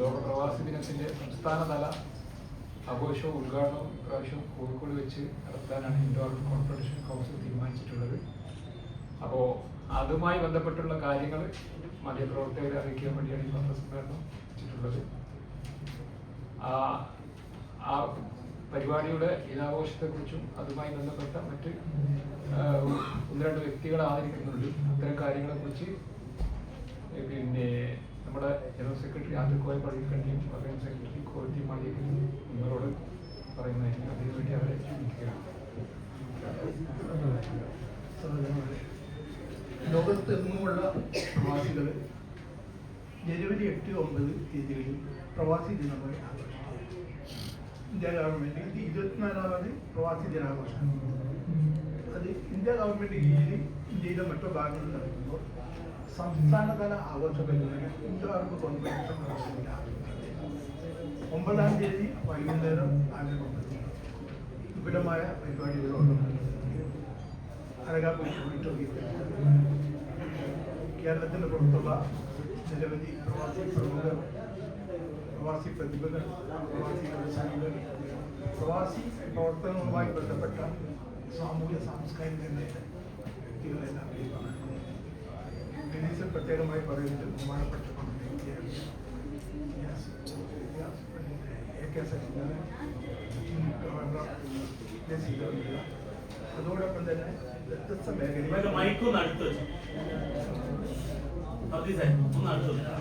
ലോക പ്രവാസി ദിനത്തിന്റെ സംസ്ഥാനതല ആഘോഷവും ഉദ്ഘാടനവും പ്രാവശ്യം കോഴിക്കോട് വെച്ച് നടത്താനാണ് ഇൻഡോർ കോൺഫെഡറേഷൻ കൗൺസിൽ തീരുമാനിച്ചിട്ടുള്ളത്. അപ്പോൾ അതുമായി ബന്ധപ്പെട്ടുള്ള കാര്യങ്ങൾ മാധ്യമപ്രവർത്തകരെ അറിയിക്കാൻ വേണ്ടിയാണ് ഈ പത്രസമ്മേളനം വെച്ചിട്ടുള്ളത്. ആ പരിപാടിയുടെ ദിനാഘോഷത്തെക്കുറിച്ചും അതുമായി ബന്ധപ്പെട്ട മറ്റ് ഒന്ന് രണ്ട് വ്യക്തികളെ ആദരിക്കുന്നുണ്ട്. അത്തരം കാര്യങ്ങളെക്കുറിച്ച് പിന്നെ നമ്മുടെ ജനറൽ സെക്രട്ടറി ആദ്യക്കോയ പള്ളിക്കണ്ടിയും ഓർഗനൈ സെക്രട്ടറി കോഴത്തി മാളിയും നിങ്ങളോട് പറയുന്നതിന് അതിനുവേണ്ടി അവരെ ക്ഷണിക്കുകയാണ് ലോകത്തെങ്ങുമുള്ള പ്രവാസികൾ ജനുവരി എട്ട് ഒമ്പത് തീയതികളിൽ പ്രവാസി ദിനമായി ആഘോഷിക്കും ഇന്ത്യ ഗവൺമെന്റ് ഇരുപത്തിനാലാമത് പ്രവാസി ദിനാഘോഷം. അത് ഇന്ത്യ ഗവൺമെന്റ് കീഴിൽ ഇന്ത്യയിലെ മറ്റു ഭാഗങ്ങളിൽ നടക്കുമ്പോൾ സംസ്ഥാനതല ആഘോഷ പരിപാടി ഇന്ത്യ കോൺഫറൻസ് നടത്തുന്നില്ല ഒമ്പതാം തീയതി വൈകുന്നേരം ഒമ്പത് വിപുലമായ പരിപാടികളോട് കേരളത്തിന് പുറത്തുള്ള നിരവധി പ്രവാസി പ്രമുഖർ പ്രവാസി പ്രതിഭകൾ പ്രവാസി വ്യവസായികൾ പ്രവാസി പ്രവർത്തനവുമായി ബന്ധപ്പെട്ട സാമൂഹ്യ സാംസ്കാരിക വ്യക്തികളെല്ലാം ഈ കാണുന്നു. ടെന്നീസിൽ പ്രത്യേകമായി പറയുന്നത് ബഹുമാനപ്പെട്ട വ്യക്തിയാണ് yes, yes, A K Saseendran, governor K Sreedharan Pillai. അതോടൊപ്പം തന്നെ വ്യത്യസ്ത ഇവരുടെ മേഖലയിൽ മൈക്കൊന്ന് അടുത്ത് വെച്ചു സതീശൻ ഒന്ന് അടുത്ത് വെച്ചു